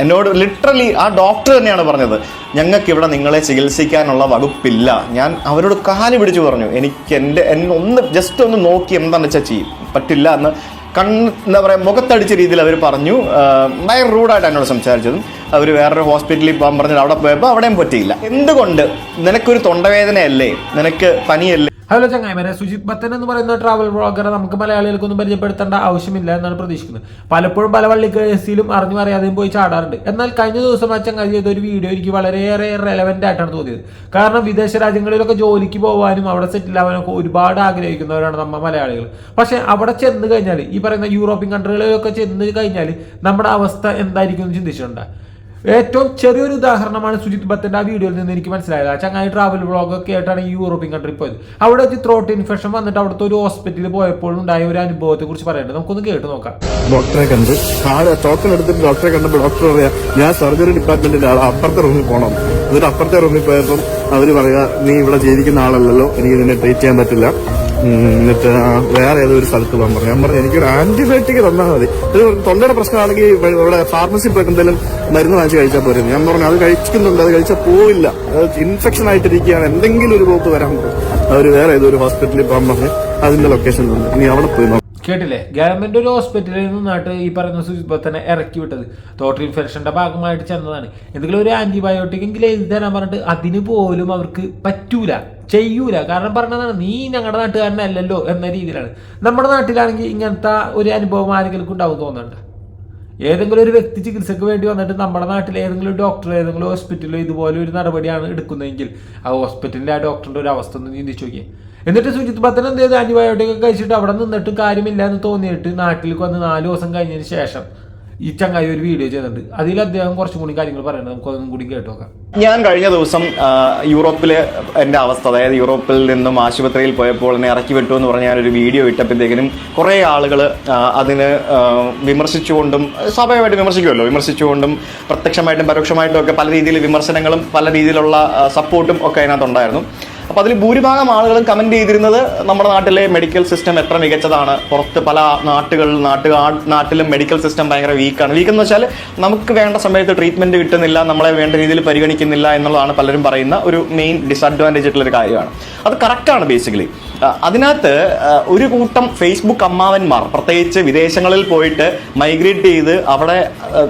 എന്നോട് ലിറ്ററലി ആ ഡോക്ടർ തന്നെയാണ് പറഞ്ഞത്. ഞങ്ങൾക്ക് ഇവിടെ നിങ്ങളെ ചികിത്സിക്കാനുള്ള വകുപ്പില്ല. ഞാൻ അവരോട് കാൽ പിടിച്ചു പറഞ്ഞു എനിക്ക് എന്റെ എന്നെ ഒന്ന് ജസ്റ്റ് ഒന്ന് നോക്കി എന്താണെന്ന് വെച്ചാൽ ചെയ്യും. പറ്റില്ല എന്ന് എന്താ പറയുക മുഖത്തടിച്ച രീതിയിൽ അവർ പറഞ്ഞു. ഭയങ്കര റൂഡായിട്ട് എന്നോട് സംസാരിച്ചതും. അവർ വേറൊരു ഹോസ്പിറ്റലിൽ പോകാൻ പറഞ്ഞിട്ട് അവിടെ പോയപ്പോൾ അവിടെയും പറ്റിയില്ല. എന്തുകൊണ്ട്? നിനക്കൊരു തൊണ്ടവേദനയല്ലേ? നിനക്ക് പനിയല്ലേ? ഹലോ ചങ്ങായിമാരെ സുജിത് ബത്തൻ എന്ന് പറയുന്ന ട്രാവൽ ബ്ലോഗറെ നമുക്ക് മലയാളികൾക്കൊന്നും പരിചയപ്പെടുത്തേണ്ട ആവശ്യമില്ല എന്നാണ് പ്രതീക്ഷിക്കുന്നത്. പലപ്പോഴും പല വള്ളി കേസിലും അറിഞ്ഞു അറിയാതെയും പോയി ചാടാറുണ്ട്. എന്നാൽ കഴിഞ്ഞ ദിവസം ആ ചങ്ങായി ചെയ്ത ഒരു വീഡിയോ എനിക്ക് വളരെയേറെ റെലവെന്റ് ആയിട്ടാണ് തോന്നിയത്. കാരണം വിദേശ രാജ്യങ്ങളിലൊക്കെ ജോലിക്ക് പോകാനും അവിടെ സെറ്റിൽ ആവാനൊക്കെ ഒരുപാട് ആഗ്രഹിക്കുന്നവരാണ് നമ്മൾ മലയാളികൾ. പക്ഷേ അവിടെ ചെന്ന് കഴിഞ്ഞാൽ ഈ പറയുന്ന യൂറോപ്യൻ കൺട്രികളിലൊക്കെ ചെന്ന് കഴിഞ്ഞാൽ നമ്മുടെ അവസ്ഥ എന്തായിരിക്കും എന്ന് ചിന്തിച്ചിട്ടുണ്ട്? ഏറ്റവും ചെറിയൊരു ഉദാഹരണമാണ് സുജിത് ഭത്തിന്റെ ആ വീഡിയോയിൽ നിന്ന് എനിക്ക് മനസ്സിലായത്. ചങ്ങായി ട്രാവൽ വ്ളോഗ് ഒക്കെ ആയിട്ടാണ് യൂറോപ്യൻ കൺട്രി പോയത്. അവിടെ വെച്ച് ത്രോട്ട് ഇൻഫെക്ഷൻ വന്നിട്ട് അവിടുത്തെ ഒരു ഹോസ്പിറ്റലിൽ പോയപ്പോൾ ഉണ്ടായ ഒരു അനുഭവത്തെ കുറിച്ച് പറയേണ്ടത് നമുക്കൊന്ന് കേട്ട് നോക്കാം. ഡോക്ടറെ കണ്ട് ആളെ ടോക്കൺ എടുത്തിട്ട് ഡോക്ടറെ കണ്ടപ്പോൾ ഡോക്ടർ പറയാ ഞാൻ സർജറി ഡിപ്പാർട്ട്മെന്റിന്റെ ആൾ അപ്പുറത്തെ റൂമിൽ പോകണം എന്നിട്ട് അപ്പുറത്തെ റൂമിൽ പോയപ്പോൾ അവർ പറയാ നീ ഇവിടെ ജീവിക്കുന്ന ആളല്ലല്ലോ എനിക്ക് ഇതിനെ ട്രീറ്റ് ചെയ്യാൻ പറ്റില്ല. എന്നിട്ട് വേറെ ഏതോ ഒരു സ്ഥലത്ത് പോകാൻ പറഞ്ഞു. ഞാൻ പറഞ്ഞു എനിക്കൊരു ആന്റിബയോട്ടിക് തന്നാൽ മതി. തൊണ്ടയുടെ പ്രശ്നമാണെങ്കിൽ ഇവിടെ- ഫാർമസി പോയിട്ട് എന്തെങ്കിലും മരുന്ന് വാങ്ങിച്ച് കഴിച്ചാൽ പോരും ഞാൻ പറഞ്ഞു അത് കഴിക്കുന്നുണ്ട് അത് കഴിച്ചാൽ പോവില്ല. ഇൻഫെക്ഷൻ ആയിട്ടിരിക്കുകയാണ്. എന്തെങ്കിലും ഒരു പോക്ക് വരാൻ അവർ വേറെ ഏതോ ഒരു ഹോസ്പിറ്റലിൽ പോകാൻ പറഞ്ഞു അതിന്റെ ലൊക്കേഷൻ ഉണ്ട് ഇനി അവിടെ പോയി കേട്ടില്ലേ? ഗവൺമെന്റ് ഒരു ഹോസ്പിറ്റലിൽ നിന്നായിട്ട് ഈ പറയുന്ന സുജിത് തന്നെ ഇറക്കി വിട്ടത്. തോട്ടർ ഇൻഫെക്ഷന്റെ ഭാഗമായിട്ട് ചെന്നതാണ്. എന്തെങ്കിലും ഒരു ആന്റിബയോട്ടിക് എങ്കിലും എഴുതി തരാൻ പറഞ്ഞിട്ട് അതിന് പോലും അവർക്ക് പറ്റൂല. ചെയ്യൂല. കാരണം പറഞ്ഞതാണ് നീ ഞങ്ങളുടെ നാട്ടുകാരനല്ലല്ലോ എന്ന രീതിയിലാണ്. നമ്മുടെ നാട്ടിലാണെങ്കിൽ ഇങ്ങനത്തെ ഒരു അനുഭവം ആരെങ്കിലും ഉണ്ടാവും തോന്നുന്നുണ്ട് ഏതെങ്കിലും ഒരു വ്യക്തി ചികിത്സയ്ക്ക് വേണ്ടി വന്നിട്ട് നമ്മുടെ നാട്ടിൽ ഏതെങ്കിലും ഡോക്ടർ ഏതെങ്കിലും ഹോസ്പിറ്റലിൽ ഇതുപോലെ ഒരു നടപടിയാണ് എടുക്കുന്നതെങ്കിൽ ആ ഹോസ്പിറ്റലിലെ ആ ഡോക്ടറിന്റെ ഒരു അവസ്ഥ ഒന്ന് ചിന്തിച്ചു നോക്കിയേ. എന്നിട്ട് സുജിത് ഭത്തൻ എന്ത് ചെയ്ത്? ആന്റിബയോട്ടിക് കഴിച്ചിട്ട് അവിടെ നിന്നിട്ട് കാര്യമില്ല എന്ന് തോന്നിയിട്ട് നാട്ടിലേക്ക് വന്ന് നാല് ദിവസം കഴിഞ്ഞതിന് ശേഷം ഈ ചങ്ങായി ഒരു വീഡിയോ ചെയ്തിട്ടുണ്ട്. അതിൽ അദ്ദേഹം കുറച്ചും കൂടി കാര്യങ്ങൾ പറയുന്നത് നമുക്ക് അതൊന്നും കൂടി കേട്ടു നോക്കാം. ഞാൻ കഴിഞ്ഞ ദിവസം യൂറോപ്പിലെ എന്റെ അവസ്ഥ അതായത് യൂറോപ്പിൽ നിന്നും ആശുപത്രിയിൽ പോയപ്പോൾ എന്നെ ഇറക്കി വിട്ടു എന്ന് പറഞ്ഞ ഞാനൊരു വീഡിയോ ഇട്ടപ്പോഴത്തേക്കിനും കുറേ ആളുകൾ അതിന് വിമർശിച്ചുകൊണ്ടും സ്വാഭാവികമായിട്ട് വിമർശിക്കുമല്ലോ. വിമർശിച്ചുകൊണ്ടും പ്രത്യക്ഷമായിട്ടും പരോക്ഷമായിട്ടും ഒക്കെ പല രീതിയിൽ വിമർശനങ്ങളും പല രീതിയിലുള്ള സപ്പോർട്ടും ഒക്കെ അതിനകത്തുണ്ടായിരുന്നു. അപ്പോൾ അതിൽ ഭൂരിഭാഗം ആളുകളും കമന്റ് ചെയ്തിരുന്നത് നമ്മുടെ നാട്ടിലെ മെഡിക്കൽ സിസ്റ്റം എത്ര മികച്ചതാണ്. പുറത്ത് പല നാട്ടുകളിൽ നാട്ടു നാട്ടിലും മെഡിക്കൽ സിസ്റ്റം ഭയങ്കര വീക്കാണ് വീക്ക് എന്ന് വെച്ചാൽ നമുക്ക് വേണ്ട സമയത്ത് ട്രീറ്റ്മെന്റ് കിട്ടുന്നില്ല നമ്മളെ വേണ്ട രീതിയിൽ പരിഗണിക്കുന്നില്ല എന്നുള്ളതാണ് പലരും പറയുന്ന ഒരു മെയിൻ ഡിസഡ്വാന്റേജ് ആയിട്ടുള്ള ഒരു കാര്യമാണ്. അത് കറക്റ്റാണ് ബേസിക്കലി അതിനകത്ത് ഒരു കൂട്ടം ഫേസ്ബുക്ക് അമ്മാവന്മാർ പ്രത്യേകിച്ച് വിദേശങ്ങളിൽ പോയിട്ട് മൈഗ്രേറ്റ് ചെയ്ത് അവിടെ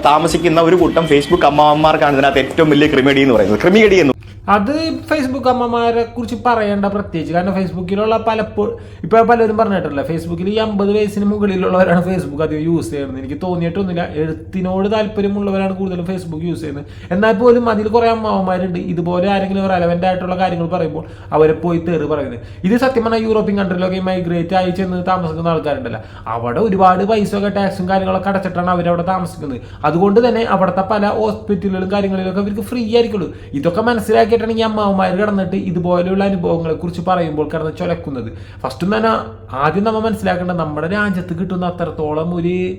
താമസിക്കുന്ന ഒരു കൂട്ടം ഫേസ്ബുക്ക് അമ്മാവന്മാർക്കാണ് ഇതിനകത്ത് ഏറ്റവും വലിയ ക്രിമിഡി എന്ന് പറയുന്നത്. ക്രിമിയടി എന്ന് അത് ഫേസ്ബുക്ക് അമ്മമാരെ കുറിച്ച് പറയേണ്ട പ്രത്യേകിച്ച്. കാരണം ഫേസ്ബുക്കിലുള്ള പലപ്പോഴും ഇപ്പോൾ പലരും പറഞ്ഞിട്ടില്ല ഫേസ്ബുക്കിൽ ഈ അമ്പത് വയസ്സിന് മുകളിലുള്ളവരാണ് ഫേസ്ബുക്ക് അധികം യൂസ് ചെയ്യുന്നത്. എനിക്ക് തോന്നിയിട്ടൊന്നുമില്ല. എഴുത്തിനോട് താല്പര്യമുള്ളവരാണ് കൂടുതലും ഫേസ്ബുക്ക് യൂസ് ചെയ്യുന്നത്. എന്നാൽ പോലും അതിൽ കുറേ അമ്മാവന്മാരുണ്ട്. ഇതുപോലെ ആരെങ്കിലും റെലവെന്റ് ആയിട്ടുള്ള കാര്യങ്ങൾ പറയുമ്പോൾ അവരെ പോയി തേറി പറയുന്നത്. ഇത് സത്യം പറഞ്ഞാൽ യൂറോപ്യൻ കൺട്രിയിലൊക്കെ മൈഗ്രേറ്റ് ആയി ചെന്ന് താമസിക്കുന്ന ആൾക്കാരുണ്ടല്ലോ. അവിടെ ഒരുപാട് പൈസ ഒക്കെ ടാക്സും കാര്യങ്ങളൊക്കെ അടച്ചിട്ടാണ് അവരവിടെ താമസിക്കുന്നത്. അതുകൊണ്ട് തന്നെ അവിടുത്തെ പല ഹോസ്പിറ്റലുകളും കാര്യങ്ങളിലൊക്കെ അവർക്ക് ഫ്രീ ആയിരിക്കുള്ളൂ. ഇതൊക്കെ മനസ്സിലാക്കിയിട്ടാണ് ഈ അമ്മാവന്മാർ കിടന്നിട്ട് ഇതുപോലെയുള്ള അനുഭവങ്ങളെ കുറിച്ച് പറയുമ്പോൾ കിടന്ന് ചൊലക്കുന്നത്. ഫസ്റ്റ് തന്നെ ആദ്യം നമ്മൾ മനസ്സിലാക്കേണ്ടത് നമ്മുടെ രാജ്യത്ത് കിട്ടുന്ന അത്രത്തോളം ഒരു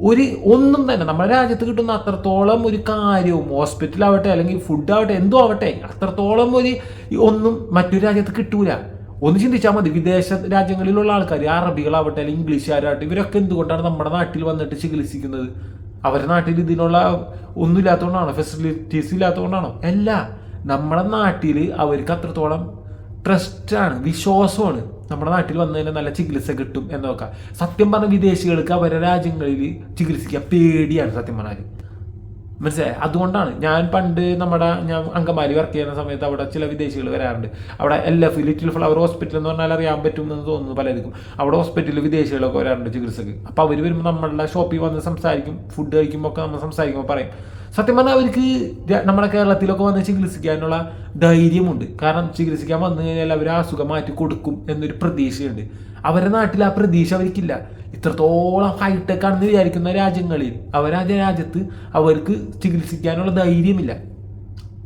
ഒരു ഒന്നും തന്നെ നമ്മുടെ രാജ്യത്ത് കിട്ടുന്ന അത്രത്തോളം ഒരു കാര്യവും ഹോസ്പിറ്റലാവട്ടെ അല്ലെങ്കിൽ ഫുഡാവട്ടെ എന്തോ ആവട്ടെ അത്രത്തോളം ഒരു ഒന്നും മറ്റൊരു രാജ്യത്ത് കിട്ടൂല. ഒന്ന് ചിന്തിച്ചാൽ മതി വിദേശ രാജ്യങ്ങളിലുള്ള ആൾക്കാർ അറബികളാവട്ടെ അല്ലെങ്കിൽ ഇംഗ്ലീഷുകാരാവട്ടെ ഇവരൊക്കെ എന്തുകൊണ്ടാണ് നമ്മുടെ നാട്ടിൽ വന്നിട്ട് ചികിത്സിക്കുന്നത്? അവരുടെ നാട്ടിൽ ഇതിനുള്ള ഒന്നും ഇല്ലാത്തതുകൊണ്ടാണോ ഫെസിലിറ്റീസ് ഇല്ലാത്തതുകൊണ്ടാണോ? അല്ല. നമ്മുടെ നാട്ടിൽ അവർക്ക് അത്രത്തോളം ട്രസ്റ്റാണ് വിശ്വാസമാണ്. നമ്മുടെ നാട്ടിൽ വന്നു കഴിഞ്ഞാൽ നല്ല ചികിത്സ കിട്ടും എന്നൊക്കെ. സത്യം പറഞ്ഞ വിദേശികൾക്ക് അവരുടെ രാജ്യങ്ങളിൽ ചികിത്സിക്കാൻ പേടിയാണ് സത്യം പറഞ്ഞാൽ മനസ്സിലായി? അതുകൊണ്ടാണ് ഞാൻ പണ്ട് നമ്മുടെ ഞാൻ അങ്കമാലി വർക്ക് ചെയ്യുന്ന സമയത്ത് അവിടെ ചില വിദേശികൾ വരാറുണ്ട്. അവിടെ L F little flower hospital എന്ന് പറഞ്ഞാൽ അറിയാൻ പറ്റുമെന്ന് തോന്നുന്നു പലർക്കും. അവിടെ ഹോസ്പിറ്റലിൽ വിദേശികളൊക്കെ വരാറുണ്ട് ചികിത്സക്ക്. അപ്പോൾ അവർ വരുമ്പോൾ നമ്മളുടെ ഷോപ്പിൽ വന്ന് സംസാരിക്കും ഫുഡ് കഴിക്കുമ്പോൾ ഒക്കെ നമ്മൾ സംസാരിക്കുമ്പോൾ പറയും. സത്യം പറഞ്ഞാൽ അവർക്ക് നമ്മുടെ കേരളത്തിലൊക്കെ വന്ന് ചികിത്സിക്കാനുള്ള ധൈര്യമുണ്ട്. കാരണം ചികിത്സിക്കാൻ വന്നു കഴിഞ്ഞാൽ അവർ ആ അസുഖം മാറ്റി കൊടുക്കും എന്നൊരു പ്രതീക്ഷയുണ്ട്. അവരുടെ നാട്ടിൽ ആ പ്രതീക്ഷ അവർക്കില്ല. ഇത്രത്തോളം ഹൈടെക് ആണെന്ന് വിചാരിക്കുന്ന രാജ്യങ്ങളിൽ അവർ ആ രാജ്യത്ത് അവർക്ക് ചികിത്സിക്കാനുള്ള ധൈര്യമില്ല.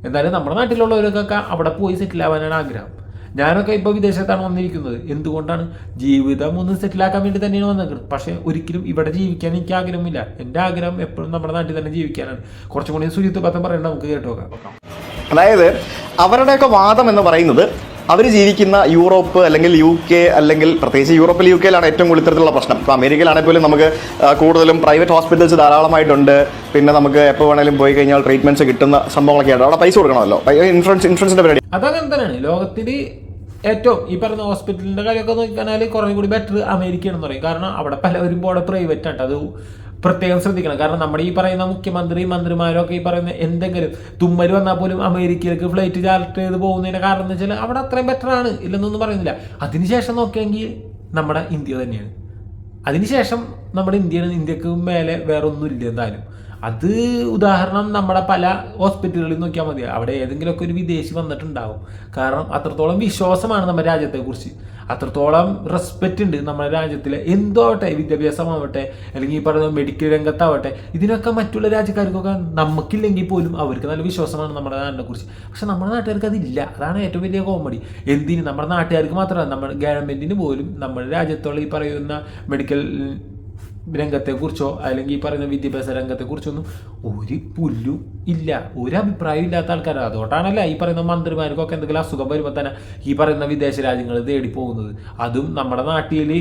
എന്തായാലും നമ്മുടെ നാട്ടിലുള്ളവരൊക്കെ അവിടെ പോയി സെറ്റിൽ ആവാനാണ് ആഗ്രഹം. ഞാനൊക്കെ ഇപ്പോൾ വിദേശത്താണ് വന്നിരിക്കുന്നത്. എന്തുകൊണ്ടാണ്? ജീവിതം ഒന്ന് സെറ്റിലാക്കാൻ വേണ്ടി തന്നെയാണ് വന്നിരിക്കുന്നത് പക്ഷേ ഒരിക്കലും ഇവിടെ ജീവിക്കാൻ എനിക്ക് ആഗ്രഹമില്ല. എന്റെ ആഗ്രഹം എപ്പോഴും നമ്മുടെ നാട്ടിൽ തന്നെ ജീവിക്കാനാണ്. കുറച്ചും കൂടി സുജിത്ത് പത്രം പറയേണ്ട നമുക്ക് കേട്ട് നോക്കാം. അതായത് അവരുടെയൊക്കെ വാദം എന്ന് പറയുന്നത് അവർ ജീവിക്കുന്ന യൂറോപ്പ് അല്ലെങ്കിൽ യു കെ അല്ലെങ്കിൽ പ്രത്യേകിച്ച് യൂറോപ്പിൽ യു കെയിലാണ് ഏറ്റവും കൂടുതൽ ഇത്തരത്തിലുള്ള പ്രശ്നം. ഇപ്പോൾ അമേരിക്കയിലാണെങ്കിൽ പോലും നമുക്ക് കൂടുതലും പ്രൈവറ്റ് ഹോസ്പിറ്റൽസ് ധാരാളമായിട്ടുണ്ട്. പിന്നെ നമുക്ക് എപ്പോൾ വേണമെങ്കിലും പോയി കഴിഞ്ഞാൽ ട്രീറ്റ്മെന്റ്സ് കിട്ടുന്ന സംഭവങ്ങളൊക്കെ ഉണ്ട് അവിടെ പൈസ കൊടുക്കണമല്ലോ. ഇൻഷുറൻസ് ഇൻഷുറൻസിന്റെ പരിപാടി. അതങ്ങനെ തന്നെയാണ് ലോകത്തിൽ ഏറ്റവും ഈ പറഞ്ഞ ഹോസ്പിറ്റലിന്റെ കാര്യമൊക്കെ നോക്കിക്കഴിഞ്ഞാൽ കുറേ കൂടി ബെറ്റർ അമേരിക്കയാണെന്ന് പറയും. കാരണം അവിടെ പലവരും പോലെ പ്രൈവറ്റ് ആണ് അത് പ്രത്യേകം ശ്രദ്ധിക്കണം. കാരണം നമ്മുടെ ഈ പറയുന്ന മുഖ്യമന്ത്രി മന്ത്രിമാരൊക്കെ ഈ പറയുന്ന എന്തെങ്കിലും തുമ്മൽ വന്നാൽ പോലും അമേരിക്കയിലേക്ക് ഫ്ലൈറ്റ് ചാർട്ട് ചെയ്ത് പോകുന്നതിന്റെ കാരണം എന്ന് വെച്ചാൽ അവിടെ അത്രയും ബെറ്റർ ആണ് ഇല്ലെന്നൊന്നും പറയുന്നില്ല. അതിനുശേഷം നോക്കിയെങ്കിൽ നമ്മുടെ ഇന്ത്യ തന്നെയാണ്. അതിനുശേഷം നമ്മുടെ ഇന്ത്യയാണ്. ഇന്ത്യയ്ക്ക് മേലെ വേറെ ഒന്നുമില്ല എന്തായാലും. അത് ഉദാഹരണം നമ്മുടെ പല ഹോസ്പിറ്റലുകളിൽ നോക്കിയാൽ മതി. അവിടെ ഏതെങ്കിലുമൊക്കെ ഒരു വിദേശി വന്നിട്ടുണ്ടാവും. കാരണം അത്രത്തോളം വിശ്വാസമാണ് നമ്മുടെ രാജ്യത്തെക്കുറിച്ച് അത്രത്തോളം റെസ്പെക്റ്റ് ഉണ്ട് നമ്മുടെ രാജ്യത്തിലെ. എന്തോ ആവട്ടെ വിദ്യാഭ്യാസമാവട്ടെ അല്ലെങ്കിൽ ഈ പറയുന്ന മെഡിക്കൽ രംഗത്താവട്ടെ ഇതിനൊക്കെ മറ്റുള്ള രാജ്യക്കാർക്കൊക്കെ നമുക്കില്ലെങ്കിൽ പോലും അവർക്ക് നല്ല വിശ്വാസമാണ് നമ്മുടെ നാടിനെ കുറിച്ച്. പക്ഷെ നമ്മുടെ നാട്ടുകാർക്ക് അതില്ല. അതാണ് ഏറ്റവും വലിയ കോമഡി എന്തിന്? നമ്മുടെ നാട്ടുകാർക്ക് മാത്രമല്ല. നമ്മുടെ ഗവൺമെന്റിന് പോലും നമ്മുടെ രാജ്യത്തുള്ള ഈ പറയുന്ന മെഡിക്കൽ രംഗത്തെക്കുറിച്ചോ അല്ലെങ്കിൽ ഈ പറയുന്ന വിദ്യാഭ്യാസ രംഗത്തെക്കുറിച്ചൊന്നും ഒരു പുല്ലു ഇല്ല ഒരു അഭിപ്രായം ഇല്ലാത്ത ആൾക്കാരാണ് അതുകൊണ്ടാണല്ല ഈ പറയുന്ന മന്ത്രിമാർക്കൊക്കെ എന്തെങ്കിലും അസുഖം വരുമ്പോൾ തന്നെ ഈ പറയുന്ന വിദേശ രാജ്യങ്ങൾ തേടി പോകുന്നത്. അതും നമ്മുടെ നാട്ടിൽ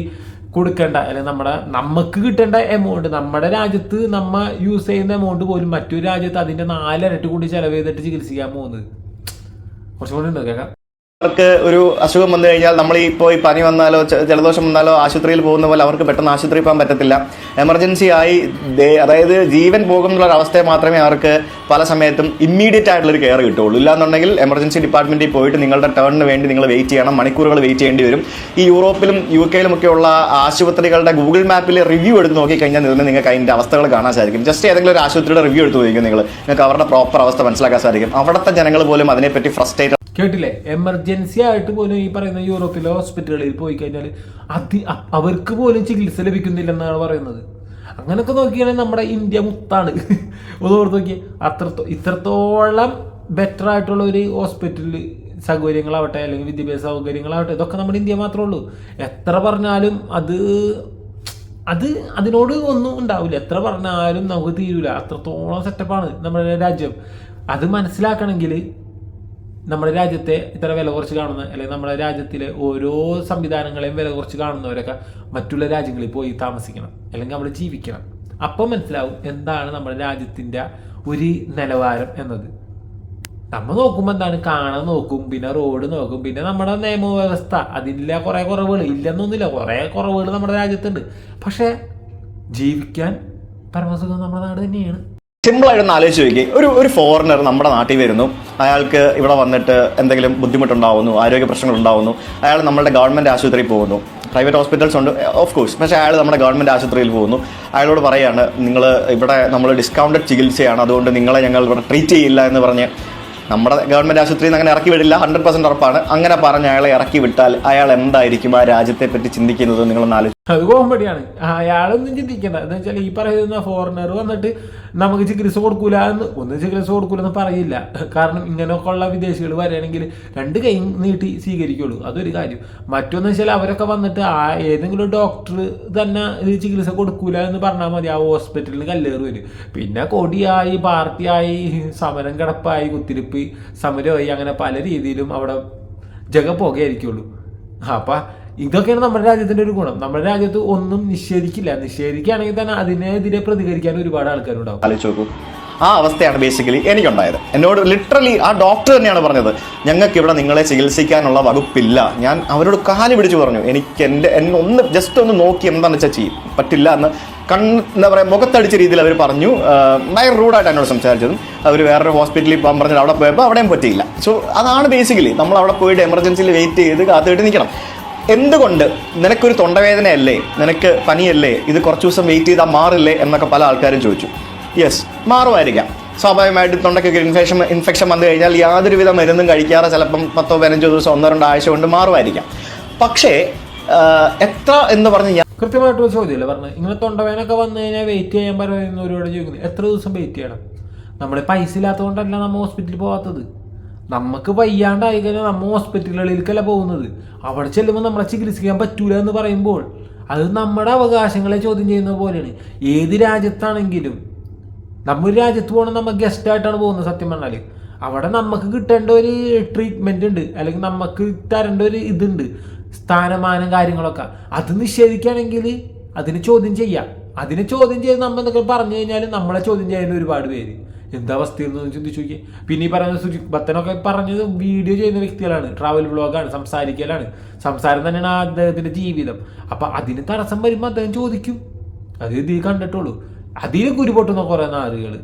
കൊടുക്കേണ്ട അല്ലെങ്കിൽ നമ്മുടെ നമുക്ക് കിട്ടേണ്ട എമൗണ്ട് നമ്മുടെ രാജ്യത്ത് നമ്മൾ യൂസ് ചെയ്യുന്ന എമൗണ്ട് പോലും മറ്റൊരു രാജ്യത്ത് അതിന്റെ നാലരട്ടി കൂടി ചെലവ് ചെയ്തിട്ട് ചികിത്സിക്കാൻ പോകുന്നത്. കുറച്ചും കൂടി ഉണ്ട്? കേൾക്കാം. അവർക്ക് ഒരു അസുഖം വന്നു കഴിഞ്ഞാൽ നമ്മൾ ഇപ്പോൾ ഈ പനി വന്നാലോ ജലദോഷം വന്നാലോ ആശുപത്രിയിൽ പോകുന്ന പോലെ അവർക്ക് പെട്ടെന്ന് ആശുപത്രിയിൽ പോകാൻ പറ്റത്തില്ല. എമർജൻസി ആയി അതായത് ജീവൻ പോകുന്നുള്ള അവസ്ഥയെ മാത്രമേ അവർക്ക് പല സമയത്തും ഇമ്മീഡിയറ്റ് ആയിട്ടുള്ളൊരു കെയർ കിട്ടുള്ളൂ ഇല്ലാന്നുണ്ടെങ്കിൽ എമർജൻസി ഡിപ്പാർട്ട്മെന്റിൽ പോയിട്ട് നിങ്ങളുടെ ടേണിന് വേണ്ടി നിങ്ങൾ വെയിറ്റ് ചെയ്യണം. മണിക്കൂറുകൾ വെയിറ്റ് ചെയ്യേണ്ടി വരും. ഈ യൂറോപ്പിലും യു കെയിലും ഒക്കെയുള്ള ആശുപത്രികളുടെ ഗൂഗിൾ മാപ്പിൽ റിവ്യൂ എടുത്ത് നോക്കിക്കഴിഞ്ഞാൽ ഇതിന് നിങ്ങൾക്ക് അതിന്റെ അവസ്ഥകൾ കാണാൻ സാധിക്കും. ജസ്റ്റ് ഏതെങ്കിലും ഒരു ആശുപത്രിയുടെ റിവ്യൂ എടുത്ത് നോക്കിക്കും നിങ്ങൾ. നിങ്ങൾക്ക് അവരുടെ പ്രോപ്പർ അവസ്ഥ മനസ്സിലാക്കാൻ സാധിക്കും. അവിടുത്തെ ജനങ്ങൾ പോലും അതിനെപ്പറ്റി ഫ്രസ്ട്രേറ്റ് കേട്ടില്ലേ? എമർജൻസി ആയിട്ട് പോലും ഈ പറയുന്ന യൂറോപ്പിലെ ഹോസ്പിറ്റലുകളിൽ പോയി കഴിഞ്ഞാൽ അതി അവർക്ക് പോലും ചികിത്സ ലഭിക്കുന്നില്ലെന്നാണ് പറയുന്നത്. അങ്ങനെയൊക്കെ നോക്കിയാണെങ്കിൽ നമ്മുടെ ഇന്ത്യ മുത്താണ്. ഒന്ന് നോക്കി അത്രത്തോ ഇത്രത്തോളം ബെറ്റർ ആയിട്ടുള്ള ഒരു ഹോസ്പിറ്റലിൽ സൗകര്യങ്ങളാവട്ടെ അല്ലെങ്കിൽ വിദ്യാഭ്യാസ സൗകര്യങ്ങളാവട്ടെ ഇതൊക്കെ നമ്മുടെ ഇന്ത്യ മാത്രമേ ഉള്ളൂ. എത്ര പറഞ്ഞാലും അത് അത് അതിനോട് ഒന്നും ഉണ്ടാവില്ല. എത്ര പറഞ്ഞാലും നമുക്ക് തീരൂല. അത്രത്തോളം സെറ്റപ്പാണ് നമ്മുടെ രാജ്യം. അത് മനസ്സിലാക്കണമെങ്കിൽ നമ്മുടെ രാജ്യത്തെ ഇത്ര വില കുറച്ച് കാണുന്ന അല്ലെങ്കിൽ നമ്മുടെ രാജ്യത്തിലെ ഓരോ സംവിധാനങ്ങളെയും വില കുറച്ച് കാണുന്നവരൊക്കെ മറ്റുള്ള രാജ്യങ്ങളിൽ പോയി താമസിക്കണം അല്ലെങ്കിൽ അവിടെ ജീവിക്കണം. അപ്പം മനസ്സിലാവും എന്താണ് നമ്മുടെ രാജ്യത്തിന്റെ ഒരു നിലവാരം എന്നത്. നമ്മൾ നോക്കുമ്പോൾ എന്താണ്? കാണാൻ നോക്കും പിന്നെ റോഡ് നോക്കും പിന്നെ നമ്മുടെ നിയമവ്യവസ്ഥ. അതില്ല കുറേ കുറവുകൾ. ഇല്ലെന്നൊന്നുമില്ല കുറേ കുറവുകൾ നമ്മുടെ രാജ്യത്തുണ്ട്. പക്ഷേ ജീവിക്കാൻ പരമസുഖം നമ്മുടെ നാട് തന്നെയാണ്. ഒന്ന് ആലോചിച്ച് നോക്കി. ഒരു ഒരു ഫോറിനർ നമ്മുടെ നാട്ടിൽ വരുന്നു. അയാൾക്ക് ഇവിടെ വന്നിട്ട് എന്തെങ്കിലും ബുദ്ധിമുട്ടുണ്ടാവുന്നു ആരോഗ്യ പ്രശ്നങ്ങൾ ഉണ്ടാവുന്നു അയാൾ നമ്മുടെ ഗവൺമെന്റ് ആശുപത്രിയിൽ പോകുന്നു. പ്രൈവറ്റ് ഹോസ്പിറ്റൽസ് ഉണ്ട് ഓഫ് കോഴ്സ് പക്ഷേ അയാൾ നമ്മുടെ ഗവൺമെന്റ് ആശുപത്രിയിൽ പോകുന്നു. അയാളോട് പറയാണ് നിങ്ങൾ ഇവിടെ നമ്മൾ ഡിസ്കൗണ്ടഡ് ചികിത്സയാണ്. അതുകൊണ്ട് നിങ്ങളെ ഞങ്ങൾ ഇവിടെ ട്രീറ്റ് ചെയ്യില്ല എന്ന് പറഞ്ഞ് നമ്മുടെ ഗവൺമെന്റ് ആശുപത്രിയിൽ നിന്ന് അങ്ങനെ ഇറക്കി വിടില്ല. ഹൺഡ്രഡ് പെർസെന്റ് ഉറപ്പാണ്. അങ്ങനെ പറഞ്ഞ് അയാളെ ഇറക്കി വിട്ടാൽ അയാൾ എന്തായിരിക്കും ആ രാജ്യത്തെ പറ്റി ചിന്തിക്കുന്നത് നിങ്ങളൊന്ന് ആലോചിച്ച് അത് കോമഡിയാണ്. അയാളൊന്നും ചിന്തിക്കണ്ട. എന്ന് വെച്ചാൽ ഈ പറയുന്ന ഫോറിനർ വന്നിട്ട് നമുക്ക് ചികിത്സ കൊടുക്കൂല എന്ന് ഒന്ന് ചികിത്സ കൊടുക്കൂല എന്ന് പറയില്ല. കാരണം ഇങ്ങനെയൊക്കെ ഉള്ള വിദേശികൾ വരികയാണെങ്കിൽ രണ്ട് കൈ നീട്ടി സ്വീകരിക്കുള്ളൂ. അതൊരു കാര്യം. മറ്റൊന്ന് വെച്ചാൽ അവരൊക്കെ വന്നിട്ട് ആ ഏതെങ്കിലും ഡോക്ടർ തന്നെ ഇത് ചികിത്സ കൊടുക്കൂല എന്ന് പറഞ്ഞാൽ മതി. ആ ഹോസ്പിറ്റലിൽ കല്ലേറ് വരും. പിന്നെ കൊടിയായി പാർട്ടിയായി സമരം കിടപ്പായി കുത്തിരിപ്പ് സമരമായി അങ്ങനെ പല രീതിയിലും അവിടെ ജഗ പോകുകയായിരിക്കുള്ളൂ അപ്പം ഇതൊക്കെയാണ് നമ്മുടെ രാജ്യത്തിന്റെ ഒരു ഗുണം. നമ്മുടെ രാജ്യത്ത് ഒന്നും നിഷേധിക്കില്ല. നിഷേധിക്കുകയാണെങ്കിൽ തന്നെ അതിനെതിരെ പ്രതികരിക്കാൻ ഒരുപാട് ആൾക്കാരുണ്ടാവും. ആലോചിച്ച് നോക്കൂ. ആ അവസ്ഥയാണ് ബേസിക്കലി എനിക്കുണ്ടായത്. എന്നോട് ലിറ്ററലി ആ ഡോക്ടർ തന്നെയാണ് പറഞ്ഞത്. ഞങ്ങൾക്ക് ഇവിടെ നിങ്ങളെ ചികിത്സിക്കാനുള്ള വകുപ്പില്ല. ഞാൻ അവരോട് കാൽ പിടിച്ച് പറഞ്ഞു. എനിക്ക് എന്റെ എന്നെ ഒന്ന് ജസ്റ്റ് ഒന്ന് നോക്കി എന്താണെന്ന് വെച്ചാൽ ചെയ്യും. പറ്റില്ല എന്ന് കണ്ണ് എന്താ പറയുക മുഖത്തടിച്ച രീതിയിൽ അവർ പറഞ്ഞു. ഭയങ്കര റൂഡായിട്ട് എന്നോട് സംസാരിച്ചതും അവർ വേറൊരു ഹോസ്പിറ്റലിൽ പോകാൻ പറഞ്ഞിട്ട് അവിടെ പോയപ്പോൾ അവിടെയും പറ്റിയില്ല. സോ അതാണ് ബേസിക്കലി നമ്മൾ അവിടെ പോയിട്ട് എമർജൻസിയിൽ വെയിറ്റ് ചെയ്ത് കാത്തിട്ട് നിൽക്കണം എന്തുകൊണ്ട് നിനക്കൊരു തൊണ്ടവേദനയല്ലേ? നിനക്ക് പനിയല്ലേ? ഇത് കുറച്ച് ദിവസം വെയിറ്റ് ചെയ്താൽ മാറില്ലേ? എന്നൊക്കെ പല ആൾക്കാരും ചോദിച്ചു. യെസ് മാറുമായിരിക്കാം. സ്വാഭാവികമായിട്ടും തൊണ്ടയ്ക്കൊക്കെ ഇൻഫെക്ഷൻ ഇൻഫെക്ഷൻ വന്നു കഴിഞ്ഞാൽ യാതൊരുവിധ മരുന്നും കഴിക്കാതെ ചിലപ്പം പത്തോ പതിനഞ്ചോ ദിവസം ഒന്നോ രണ്ടോ ആഴ്ച കൊണ്ട് മാറുമായിരിക്കാം. പക്ഷേ എത്ര എന്ന് പറഞ്ഞ് ഞാൻ കൃത്യമായിട്ടുള്ള ചോദ്യമല്ലേ പറഞ്ഞു ഇങ്ങനെ തൊണ്ടവേനൊക്കെ വന്നു കഴിഞ്ഞാൽ വെയിറ്റ് ചെയ്യാൻ പറയുന്ന പറയുന്നവരോട് ചോദിക്കുന്നത് എത്ര ദിവസം വെയിറ്റ് ചെയ്യണം? നമ്മുടെ പൈസ ഇല്ലാത്തതുകൊണ്ടല്ല നമ്മൾ ഹോസ്പിറ്റലിൽ പോകാത്തത് നമുക്ക് വയ്യാണ്ടായി കഴിഞ്ഞാൽ നമ്മൾ ഹോസ്പിറ്റലുകളിലേക്കല്ല പോകുന്നത്. അവിടെ ചെല്ലുമ്പോൾ നമ്മളെ ചികിത്സിക്കാൻ പറ്റൂല എന്ന് പറയുമ്പോൾ അത് നമ്മുടെ അവകാശങ്ങളെ ചോദ്യം ചെയ്യുന്ന പോലെയാണ്. ഏത് രാജ്യത്താണെങ്കിലും നമ്മൊരു രാജ്യത്ത് പോകണം നമ്മൾ ഗസ്റ്റായിട്ടാണ് പോകുന്നത് സത്യം പറഞ്ഞാൽ അവിടെ നമുക്ക് കിട്ടേണ്ട ഒരു ട്രീറ്റ്മെന്റ് ഉണ്ട്. അല്ലെങ്കിൽ നമുക്ക് തരേണ്ട ഒരു ഇതുണ്ട്. സ്ഥാനമാനം കാര്യങ്ങളൊക്കെ. അത് നിഷേധിക്കുകയാണെങ്കിൽ അതിനെ ചോദ്യം ചെയ്യാം. അതിനെ ചോദ്യം ചെയ്ത് നമ്മൾ എന്തൊക്കെ പറഞ്ഞു കഴിഞ്ഞാൽ നമ്മളെ ചോദ്യം ചെയ്യുന്ന ഒരുപാട് പേര്. എന്താ അവസ്ഥയെന്ന് ചിന്തിച്ചു നോക്കി പിന്നെ ഈ പറയുന്ന സുജിത് ഭത്തനൊക്കെ പറഞ്ഞത് വീഡിയോ ചെയ്യുന്ന വ്യക്തികളാണ്. ട്രാവൽ വ്ളോഗാണ് സംസാരിക്കലാണ്. സംസാരം തന്നെയാണ് അദ്ദേഹത്തിന്റെ ജീവിതം. അപ്പം അതിന് തടസ്സം വരുമ്പോൾ അദ്ദേഹം ചോദിക്കും. അത് ഇത് കണ്ടിട്ടുള്ളൂ. അതിൽ കുരുപൊട്ടുന്ന കുറേ നാളുകൾ